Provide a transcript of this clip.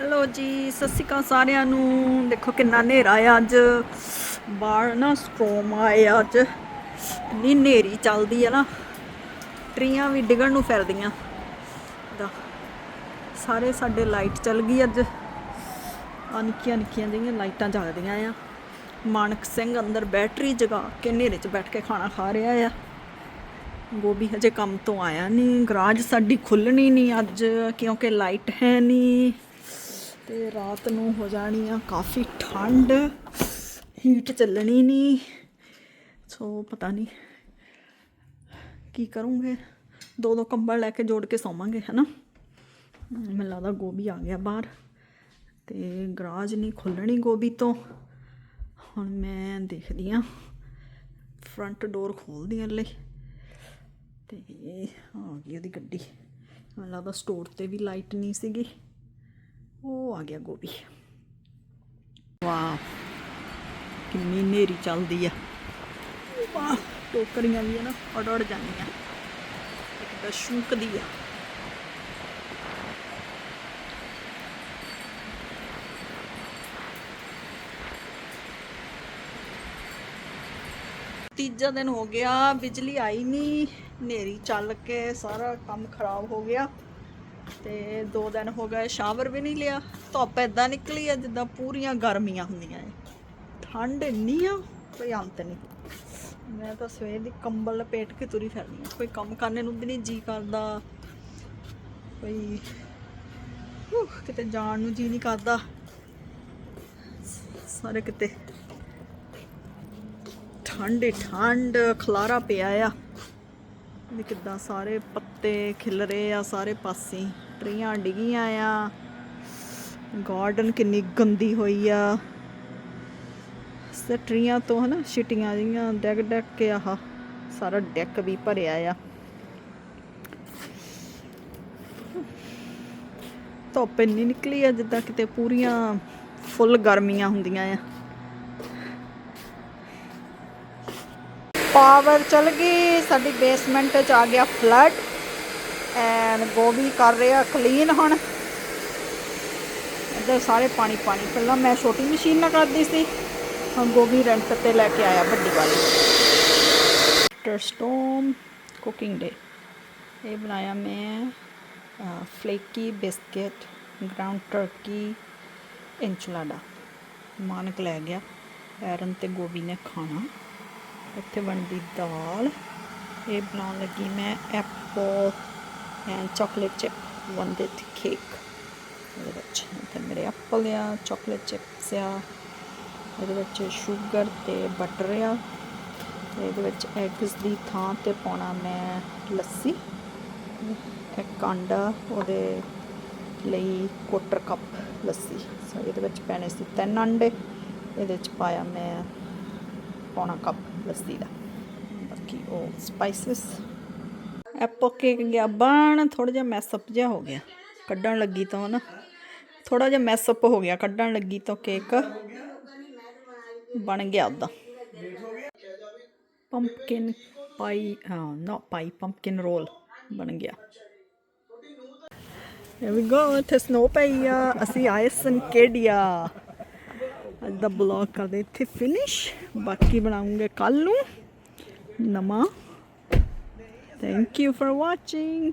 Hello ਜੀ, ਸਤਿ ਸ਼੍ਰੀ ਅਕਾਲ ਸਾਰਿਆਂ ਨੂੰ। ਦੇਖੋ ਕਿੰਨਾ ਹਨੇਰਾ ਆ ਅੱਜ। ਬਾਹਰ ਨਾ ਸਟ੍ਰੋਮ ਆਇਆ ਅੱਜ। ਇੰਨੀ ਹਨੇਰੀ ਚੱਲਦੀ ਆ ਨਾ। ਟਰੀਆਂ ਵੀ ਡਿੱਗਣ ਨੂੰ ਫਿਰਦੀਆਂ। ਦਾ ਸਾਰੇ ਸਾਡੇ ਲਾਈਟ ਚੱਲ ਗਈ ਅੱਜ। ਆ ਨਿੱਕੀਆਂ ਨਿੱਕੀਆਂ ਜਿਹੀਆਂ ਲਾਈਟਾਂ ਜਗਦੀਆਂ ਆ। ਮਾਨਕ ਸਿੰਘ ਅੰਦਰ ਬੈਟਰੀ ਜਗਾ ਕੇ ਹਨੇਰੇ 'ਚ ਬੈਠ ਕੇ ਖਾਣਾ ਖਾ ਰਿਹਾ ਆ। ਗੋਬੀ ਹਜੇ ਕੰਮ ਤੋਂ ਆਇਆ ਨਹੀਂ ਗਰਾਜ ਸਾਡੀ ਖੁੱਲਣੀ ਨਹੀਂ ਅੱਜ ਕਿਉਂਕਿ ਲਾਈਟ ਹੈ ਨਹੀਂ ਤੇ ਰਾਤ ਨੂੰ ਹੋ ਜਾਣੀ ਆ ਕਾਫੀ ਠੰਡ ਹੀਟ ਚੱਲਣੀ ਨਹੀਂ। ਸੋ ਪਤਾ ਨਹੀਂ ਕੀ ਕਰੂੰਗੇ। ਦੋ ਦੋ ਕੰਬਲ ਲੈ ਕੇ ਜੋੜ ਕੇ ਸੌਵਾਂਗੇ, ਹਨਾ? ਮੈਨੂੰ ਲੱਗਦਾ ਗੋਭੀ ਆ ਗਿਆ ਬਾਹਰ ਤੇ ਗਰਾਜ ਨਹੀਂ ਖੁੱਲਣੀ ਗੋਭੀ ਤੋਂ। ਹੁਣ ਮੈਂ ਦੇਖਦੀ ਆ। ਫਰੰਟ ਡੋਰ ਖੋਲਦੀ ਹਾਂ ਲਈ ਤੇ ਆ ਗਈ ਉਹਦੀ ਗੱਡੀ। ਮੈਨੂੰ ਲੱਗਦਾ ਸਟੋਰ ਤੇ ਵੀ ਲਾਈਟ ਨਹੀਂ ਸੀਗੀ। ਉਹ ਆ ਗਿਆ ਗੋਭੀ। ਵਾਹ, ਕਿੰਨੀ ਨੇਰੀ ਚੱਲਦੀ ਆ। ਵਾਹ, ਟੋਕਰੀਆਂ ਵੀ ਆ ਨਾ ਅੜ ਅੜ ਜਾਂਦੀਆਂ। ਇੱਕ ਤਾਂ ਸ਼ੂਕਦੀ ਆ। ਤੀਜਾ ਦਿਨ ਹੋ ਗਿਆ, ਬਿਜਲੀ ਆਈ ਨਹੀਂ ਹਨੇਰੀ ਚੱਲ ਕੇ ਸਾਰਾ ਕੰਮ ਖਰਾਬ ਹੋ ਗਿਆ। ਤੇ ਦੋ ਦਿਨ ਹੋ ਗਏ, ਸ਼ਾਵਰ ਵੀ ਨਹੀਂ ਲਿਆ। ਧੁੱਪ ਐਦਾਂ ਨਿਕਲੀ ਆ ਜਿੱਦਾਂ ਪੂਰੀਆਂ ਗਰਮੀਆਂ ਹੁੰਦੀਆਂ ਏ ਠੰਡ ਇੰਨੀ ਆ, ਕੋਈ ਅੰਤ ਨਹੀਂ। ਮੈਂ ਤਾਂ ਸਵੇਰ ਦੀ ਕੰਬਲ ਲਪੇਟ ਕੇ ਤੁਰੀ ਫਿਰਦੀ ਆ। ਕੋਈ ਕੰਮ ਕਰਨੇ ਨੂੰ ਵੀ ਨਹੀਂ ਜੀ ਕਰਦਾ। ਕੋਈ ਕਿਤੇ ਜਾਣ ਨੂੰ ਜੀ ਨਹੀਂ ਕਰਦਾ। ਸਾਰੇ ਕਿਤੇ ਠੰਡ ਠੰਡ, ਖਲਾਰਾ ਪਿਆ ਆ। ਵੀ ਕਿੱਦਾਂ ਸਾਰੇ ਪੱਤੇ ਖਿਲ ਰਹੇ ਆ, ਸਾਰੇ ਪਾਸੇ ਟਰੀਆਂ ਡਿੱਗੀਆਂ ਆ। ਗਾਰਡਨ ਕਿੰਨੀ ਗੰਦੀ ਹੋਈ ਆ। ਸੇ ਟਰੀਆਂ ਤੋਂ ਹਨਾ ਛਿਟੀਆਂ ਜੀਆਂ ਡੈਗ ਡੈਗ ਕੇ ਆਹ ਸਾਰਾ ਡੈਕ ਵੀ ਭਰਿਆ ਆ। ਧੁੱਪ ਇੰਨੀ ਨਿਕਲੀ ਆ ਜਿੱਦਾਂ ਕਿਤੇ ਪੂਰੀਆਂ ਫੁੱਲ ਗਰਮੀਆਂ ਹੁੰਦੀਆਂ ਆ। ਪਾਵਰ ਚਲ ਗਈ, ਸਾਡੀ ਬੇਸਮੈਂਟ ਚ ਆ ਗਿਆ ਫਲੱਡ ਐਂਡ ਗੋਭੀ ਕਰ ਰਿਹਾ ਕਲੀਨ ਹੁਣ। ਇੱਧਰ ਸਾਰੇ ਪਾਣੀ ਪਾਣੀ, ਪਹਿਲਾਂ ਮੈਂ ਛੋਟੀ ਮਸ਼ੀਨ ਨਾਲ ਕਰਦੀ ਸੀ, ਹੁਣ ਗੋਭੀ ਰੈਂਟ ਤੇ ਲੈ ਕੇ ਆਇਆ ਵੱਡੀ ਵਾਲੀ। ਟਰ ਸਟੋਮ ਕੁਕਿੰਗ ਡੇ ਇਹ ਬਣਾਇਆ ਮੈਂ flaky biscuit ground turkey enchilada Manak ਲੈ ਗਿਆ, ਐਰਨ ਤੇ ਗੋਭੀ ਨੇ ਖਾਣਾ। ਇੱਥੇ ਬਣਦੀ ਦਾਲ। ਇਹ ਬਣਾਉਣ ਲੱਗੀ ਮੈਂ apple and chocolate chip one cake ਇਹਦੇ ਵਿੱਚ ਤੇ ਮੇਰੇ ਐਪਲ ਆ, ਚਾਕਲੇਟ ਚਿਪਸ ਆ। ਇਹਦੇ ਵਿੱਚ ਸ਼ੂਗਰ ਤੇ ਬਟਰ ਆ। ਤੇ ਇਹਦੇ ਵਿੱਚ ਐਗਸ ਦੀ ਥਾਂ ਤੇ ਪਾਉਣਾ ਮੈਂ ਲੱਸੀ, ਇੱਕ ਅੰਡਾ ਉਹਦੇ ਲਈ ਕੁਆਟਰ ਕੱਪ ਲੱਸੀ। ਸੋ ਇਹਦੇ ਵਿੱਚ ਪੈਣੇ ਸੀ ਤਿੰਨ ਅੰਡੇ। ਇਹਦੇ ਵਿੱਚ ਪਾਇਆ ਮੈਂ ਪੌਣਾ ਕੱਪ ਲੱਸੀ ਦਾ ਬਾਕੀ ਉਹ ਸਪਾਈਸਸ ਐਪਲ ਕੇਕ ਗਿਆ ਬਣ ਥੋੜਾ ਜਿਹਾ ਮੈਸਅਪ ਜਿਹਾ ਹੋ ਗਿਆ ਕੱਢਣ ਲੱਗੀ ਤਾਂ ਨਾ ਥੋੜਾ ਜਿਹਾ ਮੈਸਅਪ ਹੋ ਗਿਆ ਕੱਢਣ ਲੱਗੀ ਤਾਂ ਕੇਕ ਬਣ ਗਿਆ ਉਹਦਾ ਪੰਪਕਿਨ ਪਾਈ ਹਾਂ ਨਾ ਪਾਈ ਪੰਪਕਿਨ ਰੋਲ ਬਣ ਗਿਆ Here we go. ਇੱਥੇ ਸਨੋ ਪਈ ਆ ਅਸੀਂ ਆਏ ਸੰਕੇਡੀਆ ਅੱਜ ਦਾ ਬਲੌਗ ਕਰਦੇ ਇੱਥੇ ਫਿਨਿਸ਼ ਬਾਕੀ ਬਣਾਉਂਗੇ ਕੱਲ ਨੂੰ ਨਵਾਂ। Thank you for watching